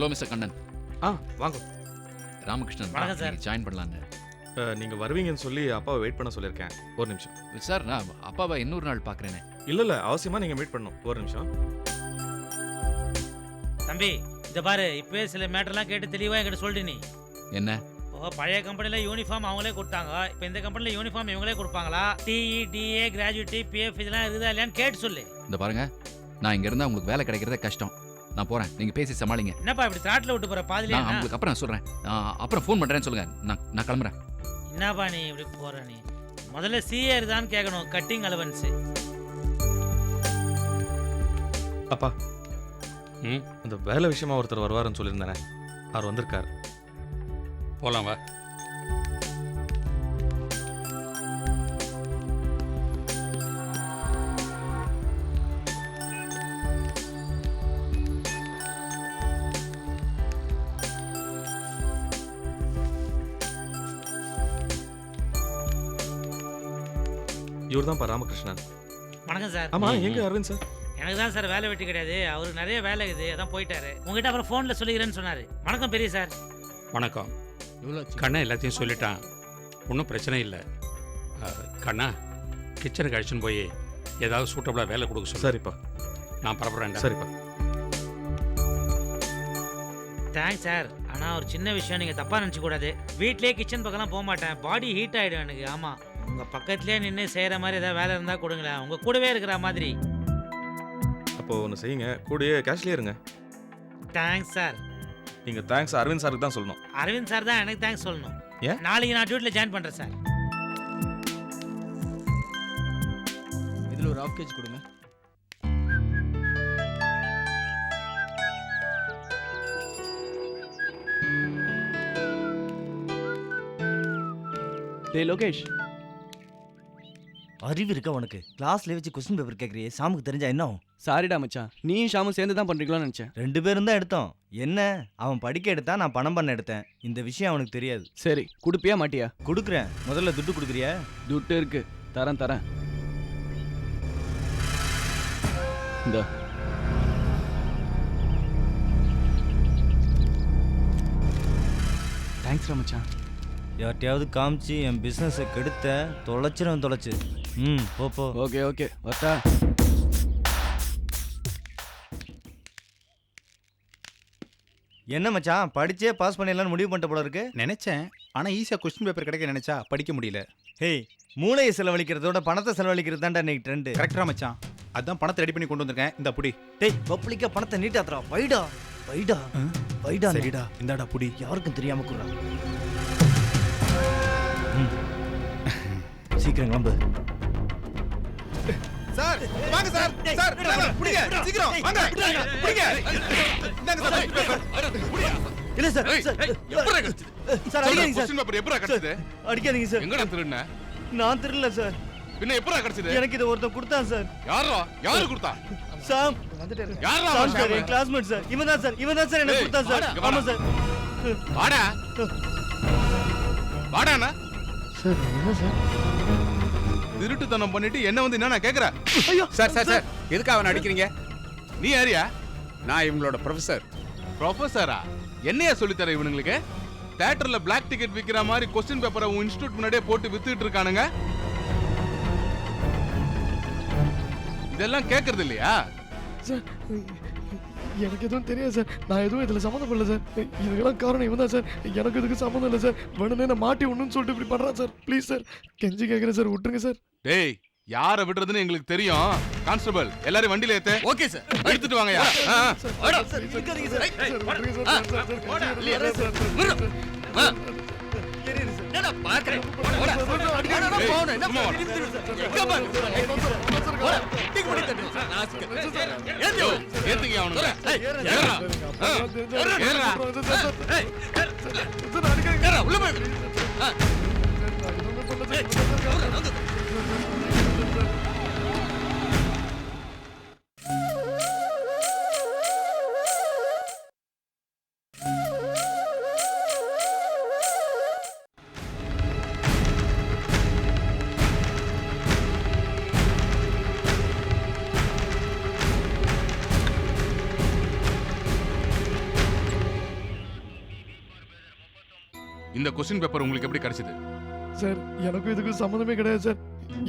Hello mister Kannan ஆ வாங்க. ராமகிருஷ்ணன் வணக்கம் sir. Join பண்ணலான்னு. அஹ், நீங்க வருவீங்கன்னு சொல்லி அப்பாவை வெயிட் பண்ண சொல்லியிருக்கேன். ஒரு நிமிஷம். சார் நான் அப்பாவை இன்னொரு நாள் பார்க்குறேனே. இல்ல இல்ல அவசியமா நீங்க மீட் பண்ணணும். ஒரு நிமிஷம். தம்பி இந்த பாரு இப்பவே சில மேட்டர்லாம் கேட்டு தெளிவா என்கிட்ட சொல்லிட்டு நீ. என்ன? இப்போ பழைய கம்பெனியில் யூனிஃபார்ம் அவங்களே கொடுத்தாங்க. இப்போ இந்த கம்பெனியில் யூனிஃபார்ம் இவங்களே கொடுப்பாங்களா? டிஇ டிஏ கிராஜுவேட்டி பிஎஃப் இதெல்லாம் இருக்குதா இல்லையான்னு கேட்டு சொல்லு. இந்த பாருங்க நான் இங்க இருந்தா உங்களுக்கு வேலை கிடைக்கிறதே கஷ்டம். நான் போறேன். நீங்க பேசி சமாளிங்க. என்னப்பா இப்படி திராட்டில் விட்டு போற பாதிலே நான் உங்களுக்கு அப்புறம் சொல்றேன். நான் அப்புறம் ஃபோன் பண்றேன்னு சொல்லுங்க. நான் நான் கிளம்புறேன். என்னப்பா நீ இப்படி போற நீ? முதல்ல சிஏ தான் கேட்கணும் கட்டிங் அலவன்ஸ் அப்பா ம்? அந்த வேலை விஷயமா ஒருத்தர் வருவாருன்னு சொல்லியிருந்தானே. அவர் வந்திருக்கார். போகலாம் வா. இவர் தான்ப்பா ராமகிருஷ்ணன். வணக்கம் சார். ஆமா எங்க. அரவிந்த் சார்? எனக்கு தான் சார் வேலை வெட்டி கிடையாது. அவருக்கு நிறைய வேலை இருக்குது. அதான் போயிட்டாரு. உங்ககிட்ட அப்புறம் ஃபோனில் சொல்லிக்கிறேன்னு சொன்னாரு. வணக்கம் பெரிய சார். வணக்கம். கண்ணா எல்லாத்தையும் சொல்லிட்டான். ஒன்றும் பிரச்சனை இல்லை. கண்ணா கிச்சனுக்கு அழைச்சின்னு போய் ஏதாவது சூட்டபுளாக வேலை கொடுக்க சொல்லு. சரிப்பா. நான் பரப்புறேன்டா சரிப்பா. Thanks sir. ஆனால் ஒரு சின்ன விஷயம் நீங்கள் தப்பாக நினச்ச கூடாது. வீட்லயே கிச்சன் பக்கம்லாம் போக மாட்டேன். பாடி ஹீட் ஆகிடும் எனக்கு. ஆமாம் உங்கள் பக்கத்துலேயே நின்று செய்கிற மாதிரி ஏதாவது வேலை இருந்தால் கொடுங்களேன். உங்கள் கூடவே இருக்கிற மாதிரி. அப்போ ஒன்று செய்யுங்க. கூடயே கேஷ்லயே இருங்க. தேங்க்ஸ் சார் நீங்க தேங்க்ஸ் அரவிந்த் சாருக்கு தான் சொல்லணும். அரவிந்த் சார் தான் எனக்கு தேங்க்ஸ் சொல்லணும். ஏன்? நாளைக்கு நான் டியூட்டியில் ஜாயின் பண்ணுறேன் சார் இதில் ஒரு ஆஃப் கேஜ் கொடுங்க. டேய் லோகேஷ். அறிவு இருக்கா உனக்கு? கிளாஸ்ல வச்சு கொஸ்டின் பேப்பர் கேட்குறியே சாமுக்கு தெரிஞ்சா என்ன ஆகும்? சாரிடா மச்சான். நீயும் ஷாமும் சேர்ந்து தான் பண்ணுறீங்களோன்னு நினச்சேன். ரெண்டு பேரும் தான் எடுத்தோம். என்ன? அவன் படிக்க எடுத்தான் நான் பணம் பண்ண எடுத்தேன். இந்த விஷயம் அவனுக்கு தெரியாது. சரி கொடுப்பியா மாட்டியா? கொடுக்குறேன். முதல்ல துட்டு கொடுக்குறியா? துட்டு இருக்கு. தரேன் தரேன். இந்த. தேங்க்ஸ்டா மச்சான். யார்ட்டையாவது காமிச்சு என் பிஸ்னஸை கெடுத்த தொலைச்சிரும் தொலைச்சு. ம் போ போ. Okay okay. வரட்டா என்ன மச்சான் படிச்சே பாஸ் பண்ணிடலாம்னு முடிவு பண்ணிட்ட போல இருக்கு? நினைச்சேன். ஆனா ஈஸியா கொஸ்டின் பேப்பர் கிடைக்க நினைச்சா படிக்க முடியல. ஹேய் மூளையை செலவழிக்கிறதோட பணத்தை செலவழிக்கிறது தான்டா இன்னைக்கு ட்ரெண்டு கரெக்டா மச்சான். அதான் பணத்தை ரெடி பண்ணி கொண்டு வந்திருக்கேன். இந்த புடி. டேய் பப்ளிக்கா பணத்தை நீட்டாத்துறா வைடா. வைடா. வைடா சரிடா. இந்தாடா புடி. யாருக்கும் தெரியாம குடுறா. சீக்கிரம் கிளம்பு. சார் வாங்க சார் சார் புடிங்க சீக்கிரம் வாங்க புடிங்க. இந்தாங்க சார் இல்ல சார் சார் சார் அடிக்காதீங்க சார். கொஸ்டின் பேப்பர் கிடைச்சது அடிக்காதீங்க சார். எங்கடா திருடுன? நான் தெரியல சார். பின்ன எப்பரா கிடைச்சது எனக்கு இதை ஒருத்தன் கொடுத்தான் சார். யாரா யாரு கொடுத்தா? சாம். யாரா சாம் சார் என் கிளாஸ்மேட் சார். இவன் தான் சார் இவன் தான் சார் எனக்கு கொடுத்தான் சார். ஆமா வாடா. சார். வாடா. வாடாண்ணா. திருட்டுத்தனம் பண்ணிட்டு என்ன வந்து என்ன கேக்குற சார் சார் சார் எதுக்கு அவன் அடிக்கிறீங்க? நீ யாரியா நான் இவங்களோட ப்ரொஃபசர் ப்ரொஃபஸரா என்னையா சொல்லித்தர இவனுங்களுக்கு? தியேட்டர்ல பிளாக் டிக்கெட் விக்கிற மாதிரி கொஸ்டின் பேப்பரை உன் இன்ஸ்டியூட் முன்னாடியே போட்டு வித்துட்டு இருக்கானுங்க. இதெல்லாம் கேக்குறது இல்லையா? சார் எனக்கு எதுவும் தெரியாது சார். நான் எதுவும் இதில் சம்மந்தப்படல சார். இதுக்கெல்லாம் காரணம் இவன் தான் சார். எனக்கு இதுக்கு சம்மந்தம் இல்லை சார். வேணும்னே நான் மாட்டி ஒன்றுன்னு சொல்லிட்டு இப்படி பண்ணுறான் சார். ப்ளீஸ் சார் கெஞ்சி கேட்குறேன் சார். விட்டுருங்க சார். டேய் யார விடுறதுன்னு எங்களுக்கு தெரியும் கான்ஸ்டபிள் எல்லாரும் வண்டியில ஏத்து ஓகே சார் எடுத்துட்டு வாங்கயா ஆ, ஆ. கொஸ்டின் பேப்பர் உங்களுக்கு எப்படி கிடைச்சது சார் எனக்கும் இதுக்கும் சம்மந்தமே கிடையாது சார்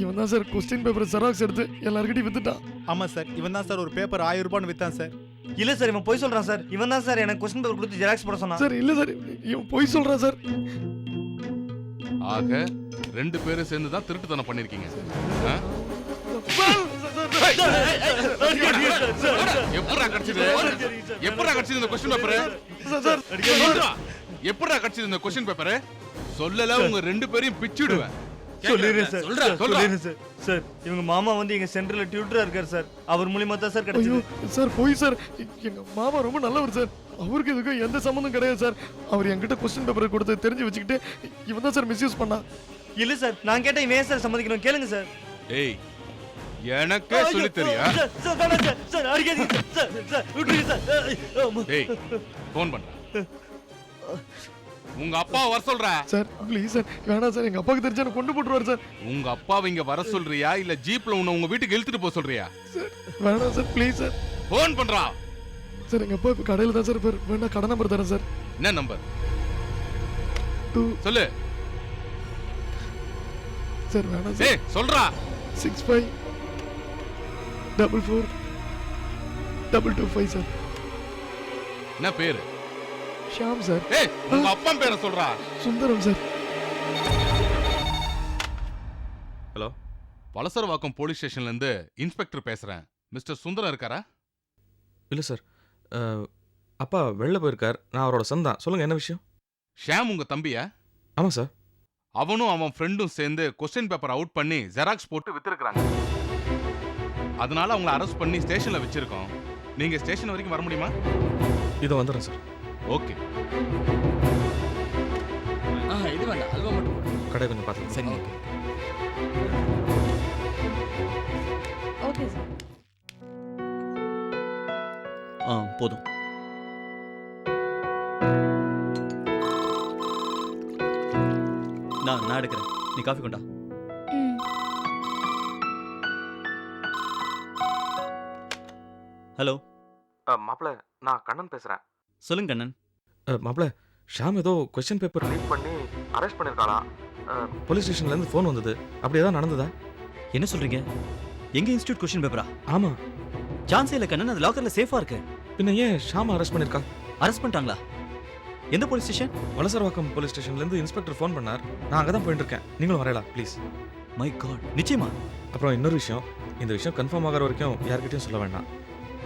இவன் தான் சார் கொஸ்டின் பேப்பர் ஜெராக்ஸ் எடுத்து எல்லாருக்கிட்டையும் வித்துட்டான் ஆமா சார் இவன் தான் சார் ஒரு பேப்பர் ஆயிரம் ரூபான்னு வித்தான் சார் இல்ல சார் இவன் போய் சொல்றான் சார் இவன் தான் சார் எனக்கு கொஸ்டின் பேப்பர் கொடுத்து ஜெராக்ஸ் போட சொன்னான் சார் இல்ல சார் இவன் பொய் சொல்றான் சார் ஆக ரெண்டு பேரும் சேர்ந்து தான் திருட்டுத்தனம் பண்ணிருக்கீங்க ஆ? எப்படிடா கிடைச்சது எப்படிடா கிடைச்சது இந்த கொஸ்டின் பேப்பர் எப்படிடா கிடைச்சது இந்த கொஸ்டின் பேப்பர் சொல்லல உங்க ரெண்டு பேரையும் பிச்சுடுவேன். சொல்லிடுறேன் சார். சொல்றா. சொல்லிடுறேன் சார். சார் இவங்க மாமா வந்து எங்க சென்டர்ல டியூட்டரா இருக்காரு சார். அவர் மூலியமா தான் சார் கிடைச்சது. சார் போய் சார். எங்க மாமா ரொம்ப நல்லவர் சார். அவருக்கு இதுக்கும் எந்த சம்மந்தம் கிடையாது சார். அவர் என்கிட்ட கொஸ்டின் பேப்பர் கொடுத்து தெரிஞ்சு வச்சுக்கிட்டு இவன் தான் சார் மிஸ்யூஸ் பண்ணான் இல்ல சார் நான் கேட்டா இவன் ஏன் சார் சம்மதிக்கணும்? கேளுங்க சார். ஏய் எனக்கே சொல்லி தெரியா? சார், சார், சார், சார், அடிக்காதீங்க சார், சார், சார், விட்டுருங்க சார். டேய் ஃபோன் பண்றேன் உங்க அப்பா வர சொல்ற? Sir please sir. வேணாம் சார் எங்க அப்பாவுக்கு தெரிஞ்சா எனக்கு கொண்டு போட்டுருவார் சார். உங்க அப்பாவை இங்க வர சொல்றியா? இல்ல ஜீப்ல உன்னை உங்க வீட்டுக்கு இழுத்துட்டு போக சொல்றியா? சார் வேணாம் சார் ப்ளீஸ் சார். ஃபோன் பண்றா. சார் எங்க அப்பா இப்போ கடையில் தான் சார் இருப்பார். வேணா கடை நம்பர் தரேன் சார். என்ன நம்பர் டூ. சொல்லு. சார் வேணாம் சார். சொல்றா. Six five double four double two five sir. என்ன பேரு? ஷாம் சார். ஏய் உங்க அப்பா பேரை சொல்றா. Sundaram sir. Hello. Valasaravakkam police ஸ்டேஷன்ல இருந்து இன்ஸ்பெக்டர் பேசுறேன். மிஸ்டர் சுந்தரம் இருக்காரா? இல்லை சார். அஹ், அப்பா வெளில போயிருக்கார். நான் அவரோட சன் தான். சொல்லுங்க என்ன விஷயம்? ஷாம் உங்க தம்பியா? ஆமாம் சார். அவனும் அவன் ஃப்ரெண்டும் சேர்ந்து கொஸ்டின் பேப்பர் அவுட் பண்ணி ஜெராக்ஸ் போட்டு வித்துருக்காங்க அதனால அவங்கள அரெஸ்ட் பண்ணி ஸ்டேஷன்ல வச்சிருக்கோம். நீங்க ஸ்டேஷன் வரைக்கும் வர முடியுமா? இதோ வந்துடுறேன் சார். ஓகே இது வேண்டாம். அல்வா மட்டும் கடை கொஞ்சம் பார்த்துக்கலாம் சரி ஓகே சார் ஆ போதும். நான் நான் எடுக்கிறேன். நீ காஃபி கொண்டா. ஹலோ மாப்பிள்ள நான் கண்ணன் பேசுகிறேன் சொல்லுங்க கண்ணன். மாப்பிள்ள ஷாம் ஏதோ கொஸ்டின் பேப்பர் ரீட் பண்ணி அரெஸ்ட் பண்ணியிருக்காளா போலீஸ் ஸ்டேஷன்லேருந்து ஃபோன் வந்தது. அப்படி ஏதாவது நடந்ததா? என்ன சொல்றீங்க? எங்க இன்ஸ்டியூட் கொஸ்டின் பேப்பரா ஆமாம் சான்ஸே இல்லை கண்ணன் அது லாக்கர்ல சேஃபா இருக்கு. பின்ன ஏன் ஷாம் அரெஸ்ட் பண்ணியிருக்கா அரெஸ்ட் பண்ணிட்டாங்களா? எந்த போலீஸ் ஸ்டேஷன் வலசரவாக்கம் போலீஸ் ஸ்டேஷன்லேருந்து இன்ஸ்பெக்டர் ஃபோன் பண்ணார். நான் அங்கே தான் போயிட்டு இருக்கேன். நீங்களும் வரையலாம் ப்ளீஸ் மை காட் நிச்சயமா? அப்புறம் இன்னொரு விஷயம். இந்த விஷயம் கன்ஃபார்ம் ஆகிற வரைக்கும் யார்கிட்டயும் சொல்ல வேண்டாம்.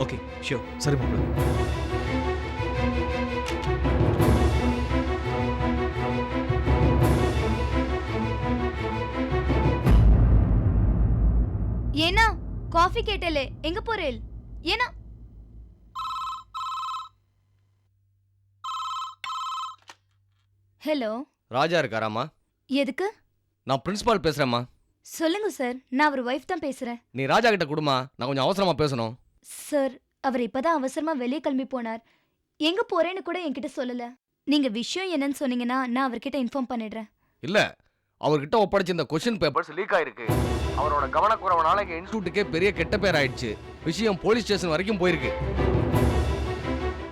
ஓகே ஷியோர் சரி மாப்பிள்ள கேட்டலே. எங்க போறேல்? ஏன்னா ஹலோ. ராஜா இருக்காராமா எதுக்கு? நான் பிரின்சிபால் பேசுறேம்மா. சொல்லுங்க சார். நான் அவர் ஒய்ஃப் தான் பேசுறேன். நீ ராஜா கிட்ட கொடுமா நான் கொஞ்சம் அவசரமா பேசணும். சார் அவர் இப்பதான் அவசரமா வெளியே கிளம்பி போனார். எங்க போறேன்னு கூட என்கிட்ட சொல்லல. நீங்க விஷயம் என்னன்னு சொன்னீங்கன்னா நான் அவர்கிட்ட இன்ஃபார்ம் பண்ணிடுறேன். இல்ல. அவர்கிட்ட ஒப்படைச்ச இந்த கொஸ்டின் பேப்பர்ஸ் லீக் ஆயிருக்கு. அவரோட கவனக்குறவனால எங்க இன்ஸ்டியூட்டுக்கே பெரிய கெட்ட பேர் ஆயிடுச்சு விஷயம் போலீஸ் ஸ்டேஷன் வரைக்கும் போயிருக்கு.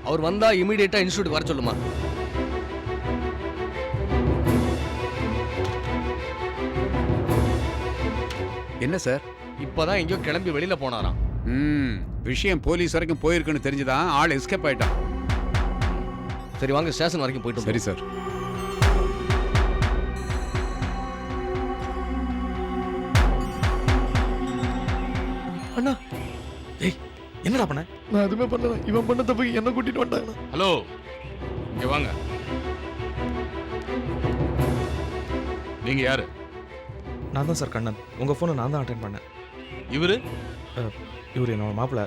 அவர் வந்தா இமீடியட்டா இன்ஸ்டியூட் வர சொல்லுமா? என்ன சார்? இப்பதான் எங்கேயோ கிளம்பி வெளியில போனாராம். ம் விஷயம் போலீஸ் வரைக்கும் போயிருக்குன்னு தெரிஞ்சுதான் ஆள் எஸ்கேப் ஆயிட்டான். சரி வாங்க ஸ்டேஷன் வரைக்கும் போயிட்டு சரி சார். என்னடா பண்ண? நான் எதுவுமே பண்ணல. இவன் பண்ண தப்புக்கு என்ன கூட்டிட்டு வந்துட்டாங்கண்ணா ஹலோ இங்க வாங்க. நீங்க யாரு? நான் தான் சார் கண்ணன். உங்கள் ஃபோனை நான் தான் அட்டன் பண்ணேன். இவரு? இவர் என்னோட மாப்பிள்ள.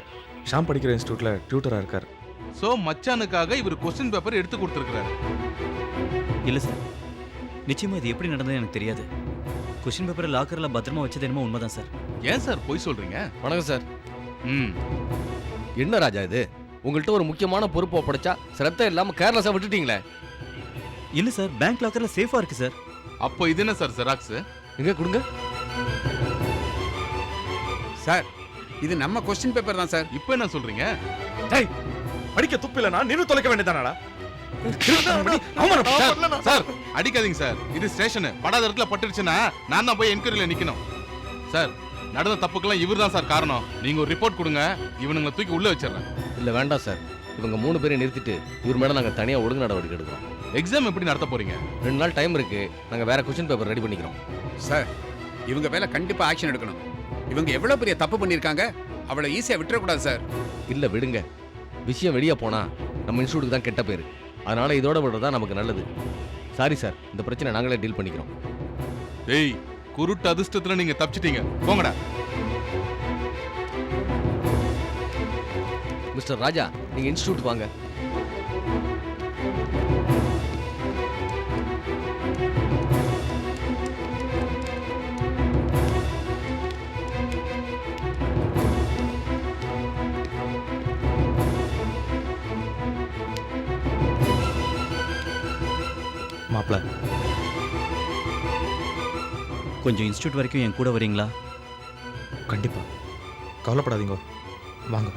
ஷாம் படிக்கிற இன்ஸ்டியூட்டில் டியூட்டராக இருக்கார். சோ மச்சானுக்காக இவர் கொஸ்டின் பேப்பர் எடுத்து கொடுத்துருக்காரு இல்ல சார். நிச்சயமா இது எப்படி நடந்தது எனக்கு தெரியாது. கொஸ்டின் பேப்பரை லாக்கர்ல பத்திரமா வச்சது என்னமோ உண்மைதான் சார். ஏன் சார் பொய் சொல்றீங்க? வணக்கம் சார். ம். என்ன ராஜா இது? உங்கள்கிட்ட ஒரு முக்கியமான பொறுப்பு ஒப்படைச்சா சிரத்த இல்லாம கேர்லெஸ்ஸா விட்டுட்டீங்களே. இல்ல சார் பேங்க் லாக்கர்ல சேஃபா இருக்கு சார். அப்போ இது என்ன சார் ஜெராக்ஸ் எங்க கொடுங்க. சார் இது நம்ம கொஸ்டின் பேப்பர் தான் சார். இப்போ என்ன சொல்றீங்க? டேய் படிக்க துப்பில்லைனா நீனும் தொலைக்க வேண்டியதானடா? சார். சார். அடிக்காதீங்க சார் இது ஸ்டேஷனு. படாத இடத்துல பட்டுருச்சுன்னா நான் தான் போய் என்கொயரியில் நிக்கணும். சார் நடந்த தப்புக்கெல்லாம் இவர் தான் சார் காரணம். நீங்க ஒரு ரிப்போர்ட் கொடுங்க இவனுங்களை தூக்கி உள்ள வச்சிடுறேன். இல்ல வேண்டாம் சார். இவங்க மூணு பேரையும் நிறுத்திட்டு இவர் மேல நாங்க தனியா ஒழுங்கு நடவடிக்கை எடுக்கிறோம். எக்ஸாம் எப்படி நடத்த போறீங்க? ரெண்டு நாள் டைம் இருக்கு. நாங்க வேற கொஸ்டின் பேப்பர் ரெடி பண்ணிக்கிறோம். சார் இவங்க மேல கண்டிப்பா ஆக்ஷன் எடுக்கணும். இவங்க எவ்வளவு பெரிய தப்பு பண்ணிருக்காங்க அவளை ஈஸியா விட்டுறக்கூடாது சார். இல்ல விடுங்க. விஷயம் வெளியே போனா நம்ம இன்ஸ்டியூட்டுக்கு தான் கெட்ட பேர். அதனால இதோட விடுறதா நமக்கு நல்லது. Sorry sir. இந்த பிரச்சனை நாங்களே டீல் பண்ணிக்கிறோம். டேய் குருட்டு அதிர்ஷ்டத்துல நீங்க தப்பிச்சிட்டீங்க. போங்கடா. மிஸ்டர் ராஜா நீங்க இன்ஸ்டியூட் வாங்க. மாப்பிள்ள கொஞ்சம் இன்ஸ்டியூட் வரைக்கும் என் கூட வரீங்களா? கண்டிப்பாக கவலைப்படாதீங்க. வாங்க.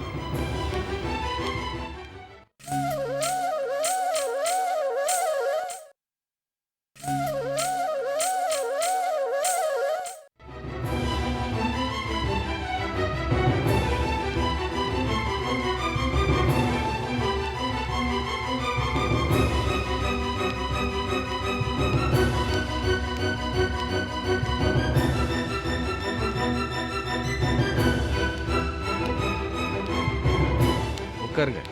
உட்காருங்க.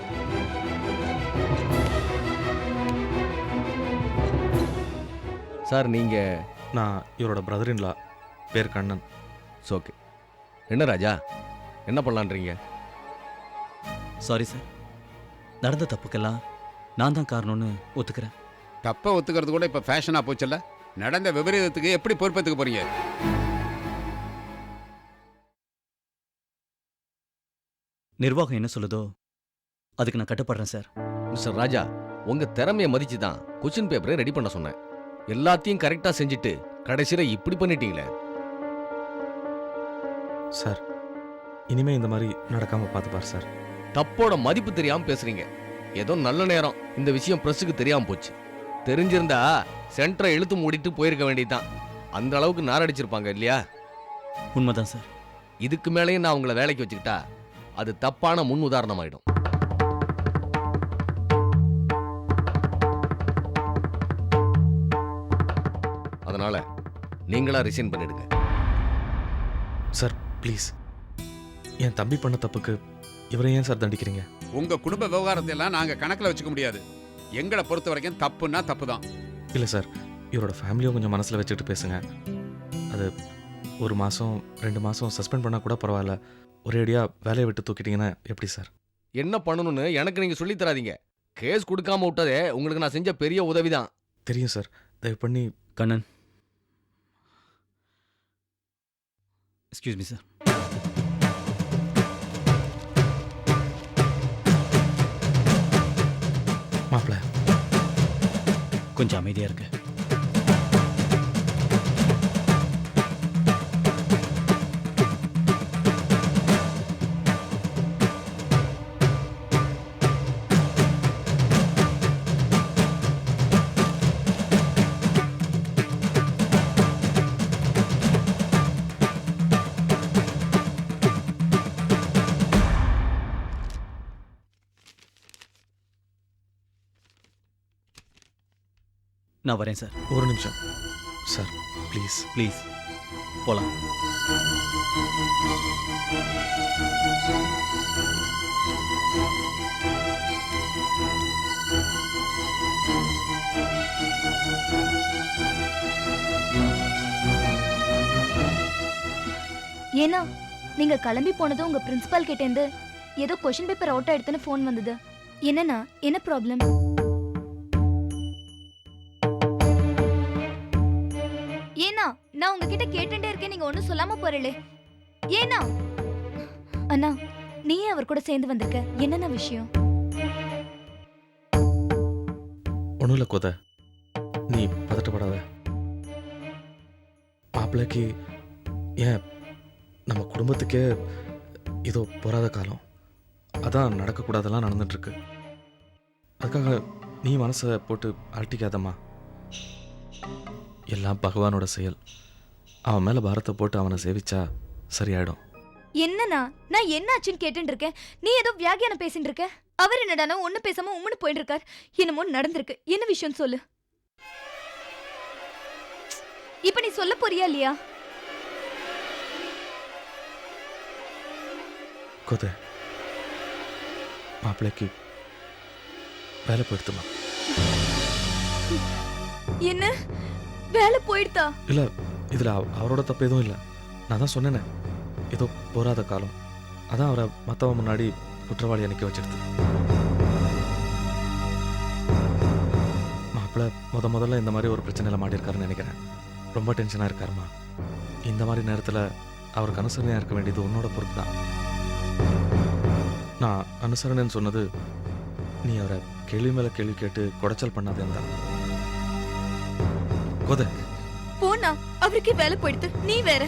சார் நீங்க நான் இவரோட பிரதர் இன்லா பேர் கண்ணன் ஓகே என்ன ராஜா? என்ன பண்ணலான்றீங்க? சாரி சார் நடந்த தப்புக்கெல்லாம் நான் தான் காரணம்னு ஒத்துக்கிறேன். தப்பை ஒத்துக்கிறது கூட இப்ப ஃபேஷனா போச்சுல்ல? நடந்த விபரீதத்துக்கு எப்படி பொறுப்பேற்றுக்க போறீங்க? நிர்வாகம் என்ன சொல்லுதோ அதுக்கு நான் கட்டுப்படுறேன் சார். மிஸ்டர் ராஜா உங்க திறமையை மதிச்சு தான் கொஸ்டின் பேப்பரை ரெடி பண்ண சொன்னேன். எல்லாத்தையும் கரெக்டா செஞ்சுட்டு கடைசியில இப்படி பண்ணிட்டீங்களே. சார் இனிமே இந்த மாதிரி நடக்காம பார்த்துப்பார் சார். தப்போட மதிப்பு தெரியாம பேசுறீங்க. ஏதோ நல்ல நேரம். இந்த விஷயம் பிரஸுக்கு தெரியாம போச்சு. தெரிஞ்சிருந்தா சென்டரை இழுத்து மூடிட்டு போயிருக்க வேண்டியதுதான். அந்த அளவுக்கு நாரடிச்சிருப்பாங்க இல்லையா? உண்மைதான் சார். இதுக்கு மேலேயும் நான் உங்களை வேலைக்கு வச்சுக்கிட்டா அது தப்பான முன் உதாரணமாயிடும் நீங்களா ரிசைன் பண்ணிடுங்க. சார் ப்ளீஸ் என் தம்பி பண்ண தப்புக்கு இவரை ஏன் சார் தண்டிக்கிறீங்க? உங்க குடும்ப விவகாரத்தை எல்லாம் நாங்க கணக்குல வச்சுக்க முடியாது. எங்களை பொறுத்த வரைக்கும் தப்புன்னா தப்பு தான் இல்லை சார் இவரோட ஃபேமிலியும் கொஞ்சம் மனசில் வச்சுட்டு பேசுங்க. அது ஒரு மாதம் ரெண்டு மாதம் சஸ்பெண்ட் பண்ணால் கூட பரவாயில்ல. ஒரேடியாக வேலையை விட்டு தூக்கிட்டீங்கன்னா எப்படி சார்? என்ன பண்ணணும்னு எனக்கு நீங்க சொல்லித் தராதீங்க. கேஸ் கொடுக்காம விட்டதே உங்களுக்கு நான் செஞ்ச பெரிய உதவிதான். தெரியும் சார் தயவு பண்ணி கண்ணன் எக்ஸ்கியூஸ் மீ சார் மாப்பிள்ள கொஞ்சம் அமைதியாக இருக்கு நான் வரேன் சார். ஒரு நிமிஷம். Sir please. ப்ளீஸ். போகலாம் ஏன்னா நீங்க கிளம்பி போனதும் உங்க பிரின்சிபால் கிட்ட இருந்து ஏதோ கொஸ்டின் பேப்பர் அவுட் ஆயிடுத்துன்னு ஃபோன் வந்தது. என்னன்னா என்ன ப்ராப்ளம் நான் உங்ககிட்ட கேட்டுட்டே இருக்கேன். நீங்க ஒன்றும் சொல்லாம போறீங்களே. ஏனா அண்ணா நீயே அவர் கூட சேர்ந்து வந்திருக்க. என்னென்ன விஷயம்? ஒன்றும் இல்லை கோத. நீ பதட்டப்படாத. மாப்பிள்ளைக்கு ஏன் நம்ம குடும்பத்துக்கே இதோ பொறாத காலம்? அதான் நடக்கக்கூடாதெல்லாம் நடந்துட்டுருக்கு. அதுக்காக நீ மனசை போட்டு அழட்டிக்காதம்மா எல்லாம் பகவானோட செயல். அவன் மேலே பாரத்தை போட்டு அவனை சேவிச்சா சரியாயிடும். என்னண்ணா? நான் என்ன ஆச்சுன்னு கேட்டுட்டு இருக்கேன் நீ ஏதோ வியாகியானம் பேசிட்டு இருக்க அவர் என்னடானா ஒண்ணு பேசாம உம்முன்னு போயிட்டு இருக்கார் என்னமோ நடந்திருக்கு. என்ன விஷயம் சொல்லு. இப்ப நீ சொல்ல போறியா இல்லையா? கோதை மாப்பிள்ளைக்கு வேலை போயிடுத்துமா என்ன? வேலை போயிடுதா? இல்லை இதுல அவரோட தப்பு எதுவும் இல்லை. நான் தான் சொன்னேனே. ஏதோ போராத காலம். அதான் அவரை மற்றவன் முன்னாடி குற்றவாளியை நிற்க வச்சிருது மாப்பிள்ளை முத முதல்ல இந்த மாதிரி ஒரு பிரச்சனையில மாட்டியிருக்காருன்னு நினைக்கிறேன். ரொம்ப டென்ஷனா இருக்காருமா? இந்த மாதிரி நேரத்துல அவருக்கு அனுசரணையாக இருக்க வேண்டியது உன்னோட பொறுப்பு தான். நான் அனுசரணைன்னு சொன்னது நீ அவரை கேள்வி மேல கேள்வி கேட்டு குடைச்சல் பண்ணாதேன்னு தான் கோதை போனா அவருக்கே வேலை போயிடுது. நீ வேற.